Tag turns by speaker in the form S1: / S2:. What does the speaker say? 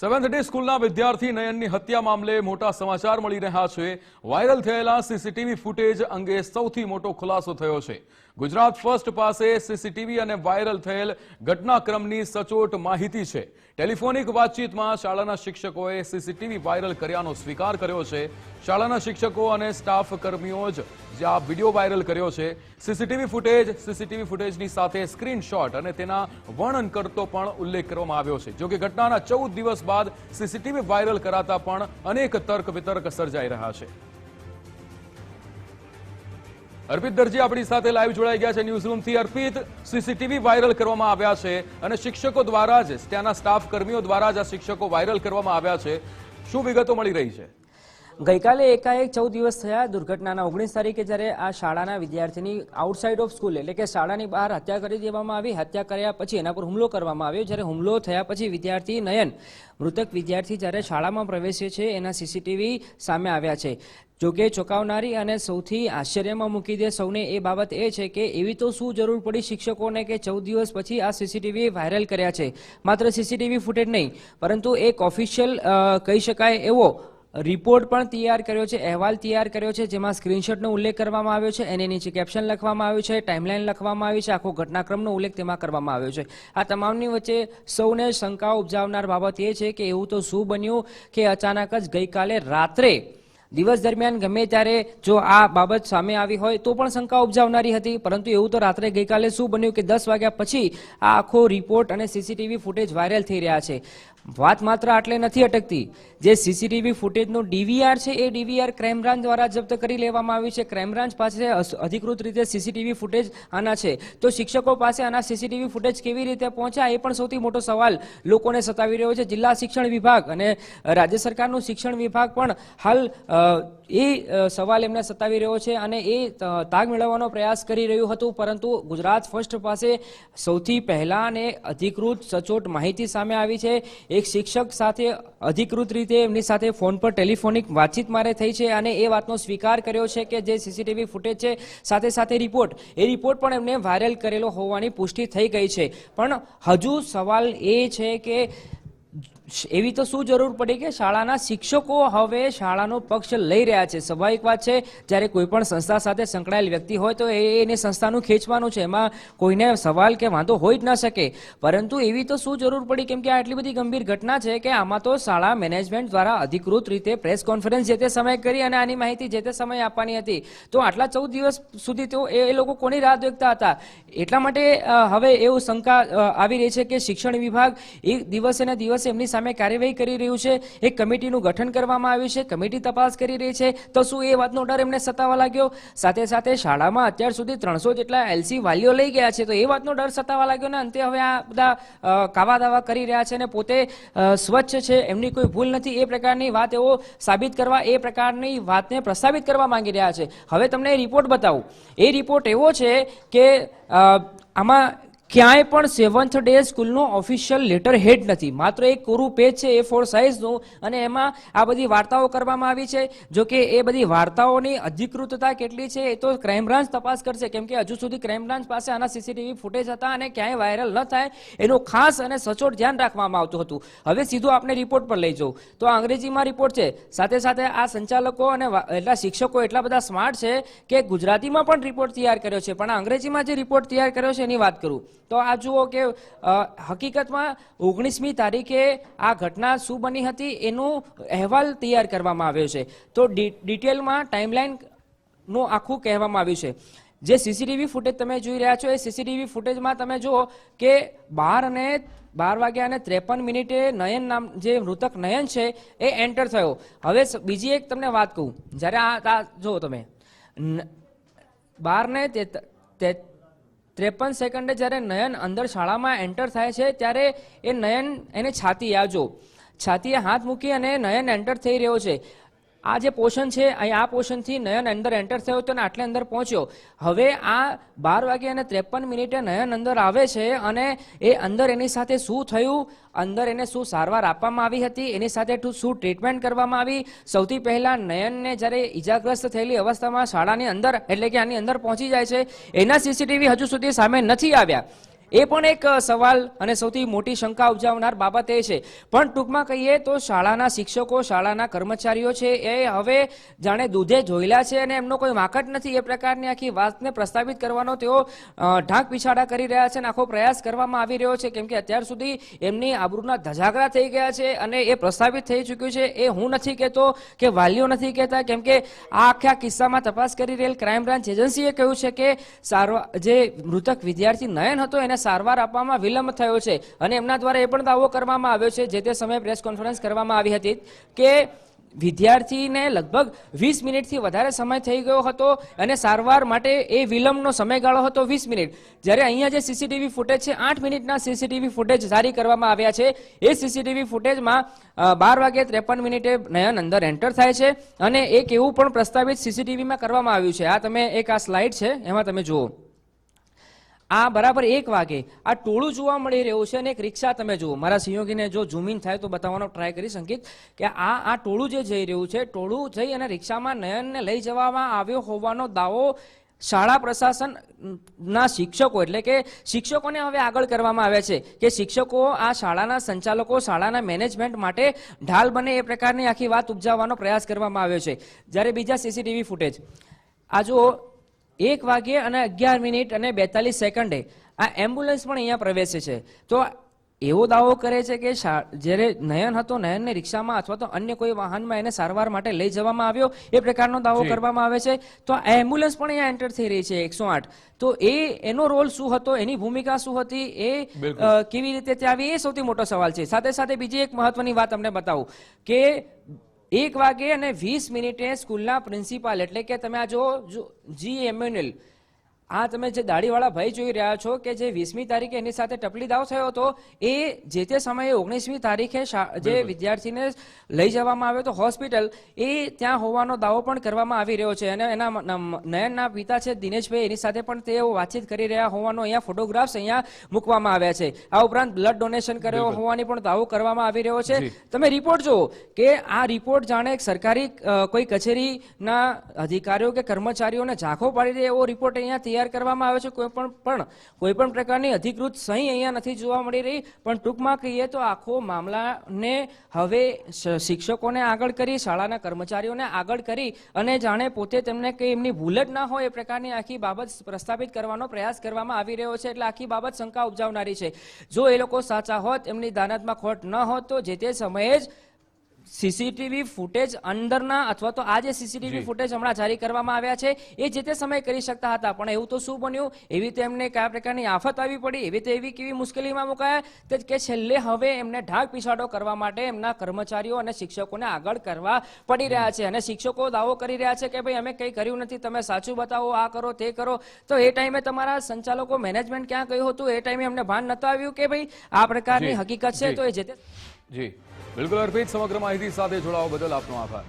S1: Seventh day સ્કૂલના વિદ્યાર્થી નયનની હત્યા મામલે મોટા સમાચાર મળી રહ્યા છે. વાયરલ થયેલા સીસીટીવી ફૂટેજ અંગે સૌથી મોટો ખુલાસો થયો છે. ગુજરાત ફર્સ્ટ પાસે સીસીટીવી અને વાયરલ થયેલ ઘટનાક્રમની સચોટ માહિતી છે. ટેલિફોનિક વાતચીતમાં શાળાના શિક્ષકોએ સીસીટીવી વાયરલ કર્યાનો સ્વીકાર કર્યો છે. શાળાના શિક્ષકો અને સ્ટાફ કર્મીઓ જ જે આ વીડિયો વાયરલ કર્યો છે સીસીટીવી ફૂટેજ સીસીટીવી ફૂટેજની સાથે સ્ક્રીનશોટ અને તેના વર્ણન કરતો પણ ઉલ્લેખ કરવામાં આવ્યો છે. જોકે ઘટનાના ચૌદ દિવસ બાદ સીસીટીવી વાયરલ કરાતા પણ અનેક તર્ક વિતર્ક સર્જાઈ રહ્યા છે. અર્પિત દરજી આપણી સાથે લાઈવ જોડાઈ ગયા છે ન્યૂઝરૂમથી અર્પિત સીસીટીવી વાયરલ કરવામાં આવ્યા છે અને શિક્ષકો દ્વારા જ, ત્યાંના સ્ટાફ કર્મીઓ દ્વારા જ આ શિક્ષકો વાયરલ કરવામાં આવ્યા છે. શું વિગતો મળી રહી છે?
S2: ગઈકાલે એકાએક ચૌદ દિવસ થયા દુર્ઘટનાના ઓગણીસ તારીખે જ્યારે આ શાળાના વિદ્યાર્થીની આઉટસાઇડ ઓફ સ્કૂલ એટલે કે શાળાની બહાર હત્યા કરી દેવામાં આવી. હત્યા કર્યા પછી એના પર હુમલો કરવામાં આવ્યો. જ્યારે હુમલો થયા પછી વિદ્યાર્થી નયન, મૃતક વિદ્યાર્થી જ્યારે શાળામાં પ્રવેશે છે, એના સીસીટીવી સામે આવ્યા છે. જોકે ચોંકાવનારી અને સૌથી આશ્ચર્યમાં મૂકી દે સૌને એ બાબત એ છે કે એવી તો શું જરૂર પડી શિક્ષકોને કે ચૌદ દિવસ પછી આ સીસીટીવી વાયરલ કર્યા છે. માત્ર સીસીટીવી ફૂટેજ નહીં, પરંતુ એક ઓફિશિયલ કહી શકાય એવો રિપોર્ટ પણ તૈયાર કર્યો છે, અહેવાલ તૈયાર કર્યો છે, જેમાં સ્ક્રીનશોટનો ઉલ્લેખ કરવામાં આવ્યો છે એની નીચે કેપ્શન લખવામાં આવ્યું છે ટાઈમલાઈન લખવામાં આવી છે, આખો ઘટનાક્રમનો ઉલ્લેખ તેમાં કરવામાં આવ્યો છે. આ તમામની વચ્ચે સૌને શંકા ઉપજાવનાર બાબત એ છે કે એવું તો શું બન્યું કે અચાનક જ ગઈકાલે રાત્રે, દિવસ દરમિયાન ગમે ત્યારે જો આ બાબત સામે આવી હોય તો પણ શંકા ઉપજાવનારી હતી, પરંતુ એવું તો રાત્રે ગઈકાલે શું બન્યું કે દસ વાગ્યા પછી આ આખો રિપોર્ટ અને સીસીટીવી ફૂટેજ વાયરલ થઈ રહ્યા છે. વાત માત્ર આટલે નથી અટકતી. જે સીસીટીવી ફૂટેજનો ડીવીઆર છે, એ ડીવીઆર ક્રાઇમ બ્રાન્ચ દ્વારા જપ્ત કરી લેવામાં આવ્યું છે. ક્રાઇમ બ્રાન્ચ પાસે અધિકૃત રીતે સીસીટીવી ફૂટેજ આના છે. તો શિક્ષકો પાસે આના સીસીટીવી ફૂટેજ કેવી રીતે પહોંચ્યા, એ પણ સૌથી મોટો સવાલ લોકોને સતાવી રહ્યો છે. જિલ્લા શિક્ષણ વિભાગ અને રાજ્ય સરકારનું શિક્ષણ વિભાગ પણ હાલ એ સવાલ એમને સતાવી રહ્યો છે અને એ તાગ મેળવવાનો પ્રયાસ કરી રહ્યું હતું. પરંતુ ગુજરાત ફર્સ્ટ પાસે સૌથી પહેલાં અને અધિકૃત સચોટ માહિતી સામે આવી છે. એક શિક્ષક સાથે અધિકૃત રીતે એમની સાથે ફોન પર ટેલિફોનિક વાતચીત મારે થઈ છે અને એ વાતનો સ્વીકાર કર્યો છે કે જે સીસીટીવી ફૂટેજ છે, સાથે સાથે રિપોર્ટ એ રિપોર્ટ પણ એમને વાયરલ કરેલો હોવાની પુષ્ટિ થઈ ગઈ છે. પણ હજુ સવાલ એ છે કે એવી તો શું જરૂર પડી કે શાળાના શિક્ષકો હવે શાળાનો પક્ષ લઈ રહ્યા છે. સ્વાભાવિક વાત છે, જ્યારે કોઈ પણ સંસ્થા સાથે સંકળાયેલ વ્યક્તિ હોય તો એને સંસ્થાનું ખેંચવાનું છે. એમાં કોઈને સવાલ કે વાંધો હોઈ જ ન શકે. પરંતુ એવી તો શું જરૂર પડી કેમ કે આ આટલી બધી ગંભીર ઘટના છે કે આમાં તો શાળા મેનેજમેન્ટ દ્વારા અધિકૃત રીતે પ્રેસ કોન્ફરન્સ જે તે સમયે કરી અને આની માહિતી જે તે સમયે આપવાની હતી. તો આટલા ચૌદ દિવસ સુધી તો એ લોકો કોની રાહ દેખતા હતા? એટલા માટે હવે એવું શંકા આવી રહી છે કે શિક્ષણ વિભાગ એક દિવસે ને દિવસે એમની સામે કાર્યવાહી કરી રહ્યું છે. એક કમિટીનું ગઠન કરવામાં આવ્યું છે. કમિટી તપાસ કરી રહી છે. તો શું એ વાતનો ડર એમને સતાવા લાગ્યો? સાથે સાથે શાળામાં અત્યાર સુધી ત્રણસો જેટલા એલસી વાલીઓ લઈ ગયા છે. તો એ વાતનો ડર સતાવા લાગ્યો ને અંતે હવે આ બધા કાવા દાવા કરી રહ્યા છે અને પોતે સ્વચ્છ છે એમની કોઈ ભૂલ નથી. એ પ્રકારની વાત એવો સાબિત કરવા, એ પ્રકારની વાતને પ્રસ્તાવિત કરવા માંગી રહ્યા છે. હવે તમને રિપોર્ટ બતાવું. એ રિપોર્ટ એવો છે કે આમાં ક્યાંય પણ સેવન્થ ડે સ્કૂલનો ઓફિશિયલ લેટર હેડ નથી. માત્ર એક કોરું પેજ છે એ ફોર સાઇઝનું અને એમાં આ બધી વાર્તાઓ કરવામાં આવી છે. જો કે એ બધી વાર્તાઓની અધિકૃતતા કેટલી છે, એ તો ક્રાઇમ બ્રાન્ચ તપાસ કરશે. કેમ કે હજુ સુધી ક્રાઇમ બ્રાન્ચ પાસે આના સીસીટીવી ફૂટેજ હતા અને ક્યાંય વાયરલ ન થાય, એનું ખાસ અને સચોટ ધ્યાન રાખવામાં આવતું હતું. હવે સીધું આપણે રિપોર્ટ પર લઈ જવું. તો અંગ્રેજીમાં રિપોર્ટ છે. સાથે સાથે આ સંચાલકો અને એટલા શિક્ષકો એટલા બધા સ્માર્ટ છે કે ગુજરાતીમાં પણ રિપોર્ટ તૈયાર કર્યો છે. પણ અંગ્રેજીમાં જે રિપોર્ટ તૈયાર કર્યો છે એની વાત કરું. તો આ જુઓ કે હકીકતમાં ઓગણીસમી તારીખે આ ઘટના શું બની હતી એનું અહેવાલ તૈયાર કરવામાં આવ્યો છે. તો ડિટેલમાં ટાઈમલાઈનનું આખું કહેવામાં આવ્યું છે. જે સીસીટીવી ફૂટેજ તમે જોઈ રહ્યા છો, એ સીસીટીવી ફૂટેજમાં તમે જુઓ કે બાર અને બાર વાગ્યા અને ત્રેપન મિનિટે નયન નામ, જે મૃતક નયન છે, એ એન્ટર થયો. હવે બીજી એક તમને વાત કહું. જ્યારે આ જુઓ તમે. બાર ને ત્રેપન સેકન્ડે જ્યારે નયન અંદર શાળામાં એન્ટર થાય છે, ત્યારે એ નયન એને છાતી આજો છાતીએ હાથ મૂકી અને નયન એન્ટર થઈ રહ્યો છે. આ જે પોર્શન છે, અહીં આ પોર્શનથી નયન અંદર એન્ટર થયો હતો અને આટલે અંદર પહોંચ્યો. હવે આ બાર વાગે અને ત્રેપન મિનિટે નયન અંદર આવે છે અને એ અંદર એની સાથે શું થયું? અંદર એને શું સારવાર આપવામાં આવી હતી? એની સાથે શું ટ્રીટમેન્ટ કરવામાં આવી? સૌથી પહેલાં નયનને જ્યારે ઈજાગ્રસ્ત થયેલી અવસ્થામાં શાળાની અંદર, એટલે કે આની અંદર પહોંચી જાય છે, એના સીસીટીવી હજુ સુધી સામે નથી આવ્યા. એ પણ એક સવાલ અને સૌથી મોટી શંકા ઉપજાવનાર બાબત એ છે. પણ ટૂંકમાં કહીએ તો શાળાના શિક્ષકો, શાળાના કર્મચારીઓ છે એ હવે જાણે દૂધે જોયેલા છે અને એમનો કોઈ વાંકટ નથી એ પ્રકારની આખી વાતને પ્રસ્તાવિત કરવાનો તેઓ ઢાંક પીછાડા કરી રહ્યા છે અને આખો પ્રયાસ કરવામાં આવી રહ્યો છે. કેમ કે અત્યાર સુધી એમની આબરૂના ધજાગરા થઈ ગયા છે અને એ પ્રસ્તાવિત થઈ ચૂક્યું છે. એ હું નથી કહેતો કે વાલીઓ નથી કહેતા. કેમ કે આ આખા કિસ્સામાં તપાસ કરી રહેલ ક્રાઇમ બ્રાન્ચ એજન્સીએ કહ્યું છે કે સારવાર જે મૃતક વિદ્યાર્થી નયન હતો એને સારવાર આપવામાં વિલંબ થયો છે અને એમના દ્વારા એ પણ દાવો કરવામાં આવ્યો છે જે તે સમયે પ્રેસ કોન્ફરન્સ કરવામાં આવી હતી કે વિદ્યાર્થીને લગભગ વીસ મિનિટથી વધારે સમય થઈ ગયો હતો અને સારવાર માટે એ વિલંબનો સમયગાળો હતો વીસ મિનિટ. જ્યારે અહીંયા જે સીસીટીવી ફૂટેજ છે, આઠ મિનિટના સીસીટીવી ફૂટેજ જારી કરવામાં આવ્યા છે. એ સીસીટીવી ફૂટેજમાં બાર વાગે ત્રેપન મિનિટે નયન અંદર એન્ટર થાય છે અને એક એવું પણ પ્રસ્તાવિત સીસીટીવીમાં કરવામાં આવ્યું છે. આ તમે એક આ સ્લાઇડ છે, એમાં તમે જુઓ. આ બરાબર એક વાગે. આ ટોળું જોવા મળી રહ્યું છે અને એક રિક્ષા તમે જુઓ. મારા સહયોગીને જો ઝૂમ થાય તો બતાવવાનો ટ્રાય કરી સંકેત કે આ આ ટોળું જે જઈ રહ્યું છે, ટોળું જઈ અને રિક્ષામાં નયનને લઈ જવામાં આવ્યો હોવાનો દાવો શાળા પ્રશાસન ના શિક્ષકો, એટલે કે શિક્ષકોને હવે આગળ કરવામાં આવે છે, કે શિક્ષકો, આ શાળાના સંચાલકો, શાળાના મેનેજમેન્ટ માટે ઢાલ બને એ પ્રકારની આખી વાત ઉપજાવવાનો પ્રયાસ કરવામાં આવ્યો છે. જ્યારે બીજા સીસીટીવી ફૂટેજ આ જો એક વાગે અને અગિયાર મિનિટ અને બેતાલીસ સેકન્ડે આ એમ્બ્યુલન્સ પણ અહીંયા પ્રવેશે છે. તો એવો દાવો કરે છે કે જ્યારે નયન હતો નયનને રિક્ષામાં અથવા તો અન્ય કોઈ વાહનમાં એને સારવાર માટે લઈ જવામાં આવ્યો એ પ્રકારનો દાવો કરવામાં આવે છે. તો આ એમ્બ્યુલન્સ પણ અહીંયા એન્ટર થઈ રહી છે એકસો આઠ. તો એ એનો રોલ શું હતો એની ભૂમિકા શું હતી એ કેવી રીતે ત્યાં આવી એ સૌથી મોટો સવાલ છે. સાથે સાથે બીજી એક મહત્વની વાત તમને બતાવું કે એક વાગે અને વીસ મિનિટે સ્કૂલના પ્રિન્સિપાલ એટલે કે તમે આ જો જો એમ્યુનલ આ તમે જે દાઢીવાળા ભાઈ જોઈ રહ્યા છો કે જે વીસમી તારીખે એની સાથે ટપલી દાવ થયો હતો એ જે તે સમયે ઓગણીસમી તારીખે જે વિદ્યાર્થીને લઈ જવામાં આવ્યો હતો હોસ્પિટલ એ ત્યાં હોવાનો દાવો પણ કરવામાં આવી રહ્યો છે. અને એના નયનના પિતા છે દિનેશભાઈ એની સાથે પણ તેઓ વાતચીત કરી રહ્યા હોવાનો અહીંયા ફોટોગ્રાફ્સ અહીંયા મૂકવામાં આવ્યા છે. આ ઉપરાંત બ્લડ ડોનેશન કર્યો હોવાની પણ દાવો કરવામાં આવી રહ્યો છે. તમે રિપોર્ટ જુઓ કે આ રિપોર્ટ જાણે સરકારી કોઈ કચેરીના અધિકારીઓ કે કર્મચારીઓને ઝાંખો પાડી દે એવો રિપોર્ટ અહીંયા તૈયાર કરવામાં આવે છે કોઈ પણ પણ કોઈ પણ પ્રકારની અધિકૃત સહી અહીંયા નથી જોવા મળી રહી. પણ ટૂંકમાં કહીએ તો આખો મામલાને હવે શિક્ષકોને આગળ કરી, શાળાના કર્મચારીઓને આગળ કરી અને જાણે પોતે તેમને કંઈ એમની ભૂલ જ ના હોય એ પ્રકારની આખી બાબત પ્રસ્થાપિત કરવાનો પ્રયાસ કરવામાં આવી રહ્યો છે. એટલે આખી બાબત શંકા ઉપજાવનારી છે. જો એ લોકો સાચા હોત, એમની દાનતમાં ખોટ ન હોત, તો જે તે સમયે જ સીસીટીવી ફૂટેજ અંદરના અથવા તો આ જે સીસીટીવી ફૂટેજ હમણાં જારી કરવામાં આવ્યા છે એ જે તે સમયે કરી શકતા હતા. પણ એવું તો શું બન્યું? એવી તો એમને કયા પ્રકારની આફત આવી પડી? એવી તો એવી કેવી મુશ્કેલીમાં મુકાયા? કે છેલ્લે હવે એમને ઢાક પીછાડો કરવા માટે એમના કર્મચારીઓ અને શિક્ષકોને આગળ કરવા પડી રહ્યા છે. અને શિક્ષકો દાવો કરી રહ્યા છે કે ભાઈ અમે કંઈ કર્યું નથી. તમે સાચું બતાવો આ કરો તે કરો. તો એ ટાઈમે તમારા સંચાલકો મેનેજમેન્ટ ક્યાં ગયું હતું? એ ટાઈમે અમને ભાન નતું આવ્યું કે ભાઈ આ પ્રકારની હકીકત છે. તો એ જે તે
S1: જી. બિલકુલ અર્પિત સમગ્ર માહિતી સાથે જોડાવા બદલ આપનો આભાર.